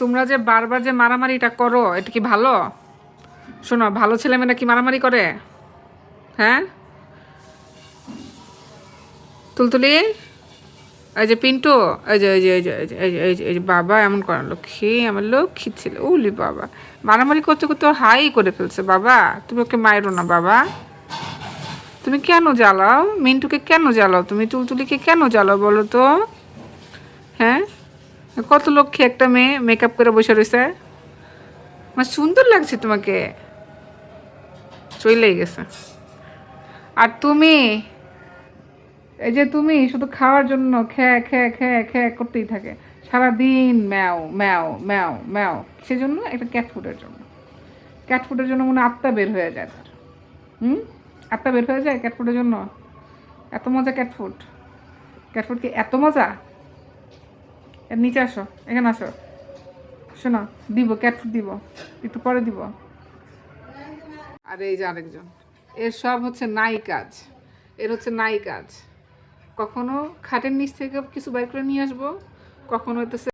তোমরা যে বারবার যে মারামারিটা করো, এটা কি ভালো? শোনো, ভালো ছেলেমেয়েরা কি মারামারি করে? হ্যাঁ? তুলতুলি? এই যে পিন্টু, এই যে এই যে এই যে এই যে এই যে বাবা এমন করেন লক্ষ্মী আমার লক্ষ্মী ছিল, উলি বাবা। মারামারি করতে করতে ওর হাই করে ফেলছে, বাবা, তুমি ওকে মায়েরো না, বাবা। তুমি কেন জ্বালাও? মিন্টুকে কেন জ্বালাও? তুমি তুলতুলিকে কেন জ্বালাও বলো তো? কত লক্ষ্মী একটা মেয়ে মেকআপ করে বসে রয়েছে? আমার সুন্দর লাগছে তোমাকে। চলেই গেছে। আর তুমি? এই যে তুমি, শুধু খাওয়ার জন্য খ্যা খ্যা খ্যা খ্যা করতেই থাকে। সারাদিন ম্যাও ম্যাও ম্যাও ম্যাও। সেজন্য একটা ক্যাট ফুডের জন্য। ক্যাট ফুডের জন্য মনে আত্মা বের হয়ে যায় তার। হুম? আত্মা বের হয়ে যায় ক্যাট ফুডের জন্য? এত মজা ক্যাট ফুড ক্যাট ফুড কি এত মজা? এর নিচে আসো, এখানে আসো। শোনো, দিব ক্যাট ফুড দিব, একটু পরে দিব। আর, এই যে আরেকজন। এর সব হচ্ছে নাই কাজ। এর হচ্ছে নাই কাজ। কখনো খাটের নিচ থেকে কিছু বাইক করে নিয়ে আসব, কখনো হইতেছে